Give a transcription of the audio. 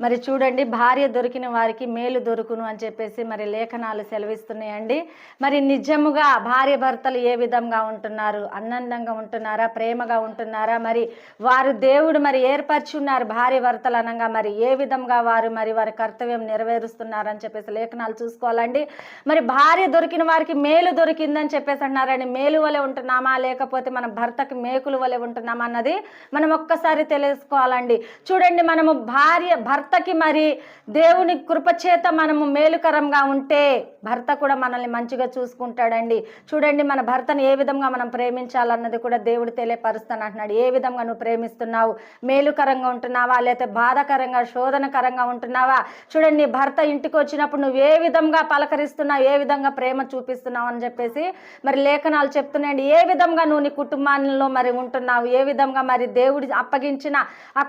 మరి చూడండి భార్య దొరికిన వారికి మేలు దొరుకును అని చెప్పేసి మరి లేఖనాలు సెలవిస్తున్నాయండి. మరి నిజముగా భార్య భర్తలు ఏ విధంగా ఉంటున్నారు? ఆనందంగా ఉంటున్నారా? ప్రేమగా ఉంటున్నారా? మరి వారు దేవుడు మరి ఏర్పరిచి ఉన్నారు భార్య భర్తలు అనగా మరి ఏ విధంగా వారు మరి వారి కర్తవ్యం నెరవేరుస్తున్నారని చెప్పేసి లేఖనాలు చూసుకోవాలండి. మరి భార్య దొరికిన వారికి మేలు దొరికిందని చెప్పేసి అంటున్నారని మేలు వలె ఉంటున్నామా? లేకపోతే మన భర్తకి మేకులు వలె ఉంటున్నామా అన్నది మనం ఒక్కసారి తెలుసుకోవాలండి. చూడండి మనము భార్య భర్త భర్తకి మరి దేవుని కృపచేత మనము మేలుకరంగా ఉంటే భర్త కూడా మనల్ని మంచిగా చూసుకుంటాడండి. చూడండి మన భర్తను ఏ విధంగా మనం ప్రేమించాలన్నది కూడా దేవుడు తెలియపరుస్తాను అంటున్నాడు. ఏ విధంగా నువ్వు ప్రేమిస్తున్నావు? మేలుకరంగా ఉంటున్నావా? లేకపోతే బాధకరంగా శోధనకరంగా ఉంటున్నావా? చూడండి నీ భర్త ఇంటికి వచ్చినప్పుడు నువ్వు ఏ విధంగా పలకరిస్తున్నావు? ఏ విధంగా ప్రేమ చూపిస్తున్నావు అని చెప్పేసి మరి లేఖనాలు చెప్తున్నాయండి. ఏ విధంగా నువ్వు నీ కుటుంబాలలో మరి ఉంటున్నావు? ఏ విధంగా మరి దేవుడి అప్పగించిన ఆ